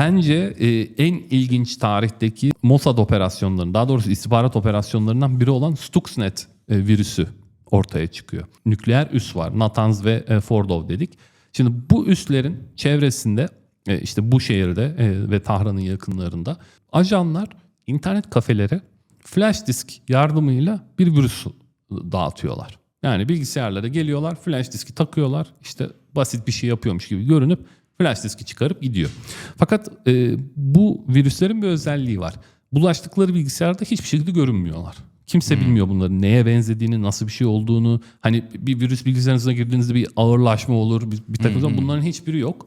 Bence e, en ilginç tarihteki Mossad operasyonlarının, daha doğrusu istihbarat operasyonlarından biri olan Stuxnet e, virüsü ortaya çıkıyor. Nükleer üs var. Natanz ve e, Fordov dedik. Şimdi bu üslerin çevresinde e, işte bu şehirde e, ve Tahran'ın yakınlarında ajanlar internet kafelere flash disk yardımıyla bir virüs dağıtıyorlar. Yani bilgisayarlara geliyorlar, flash diski takıyorlar. işte basit bir şey yapıyormuş gibi görünüp flash diski çıkarıp gidiyor. Fakat e, bu virüslerin bir özelliği var. Bulaştıkları bilgisayarda hiçbir şekilde görünmüyorlar. Kimse bilmiyor bunların neye benzediğini, nasıl bir şey olduğunu. Hani bir virüs bilgisayarınıza girdiğinizde bir ağırlaşma olur, bir, bir takım zaman bunların hiçbiri yok.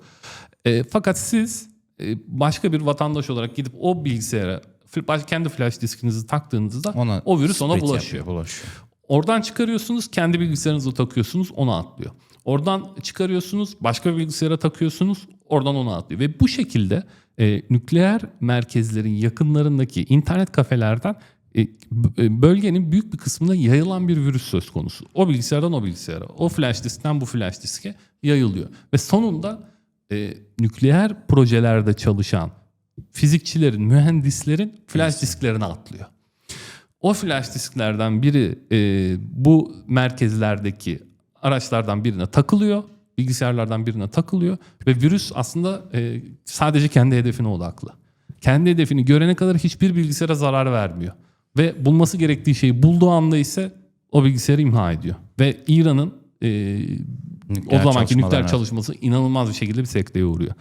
E, fakat siz e, başka bir vatandaş olarak gidip o bilgisayara kendi flash diskinizi taktığınızda Ona o virüs ona bulaşıyor. yapıyor, bulaşıyor. Oradan çıkarıyorsunuz, kendi bilgisayarınıza takıyorsunuz, ona atlıyor. Oradan çıkarıyorsunuz, başka bir bilgisayara takıyorsunuz, oradan ona atlıyor. Ve bu şekilde e, nükleer merkezlerin yakınlarındaki internet kafelerden e, e, bölgenin büyük bir kısmına yayılan bir virüs söz konusu. O bilgisayardan o bilgisayara, o flash diskten bu flash diske yayılıyor. Ve sonunda e, nükleer projelerde çalışan fizikçilerin, mühendislerin flash disklerine atlıyor. O flash disklerden biri e, bu merkezlerdeki araçlardan birine takılıyor. Bilgisayarlardan birine takılıyor. Ve virüs aslında e, sadece kendi hedefine odaklı. Kendi hedefini görene kadar hiçbir bilgisayara zarar vermiyor. Ve bulması gerektiği şeyi bulduğu anda ise o bilgisayarı imha ediyor. Ve İran'ın e, o zamanki nükleer çalışması inanılmaz bir şekilde bir sekteye uğruyor.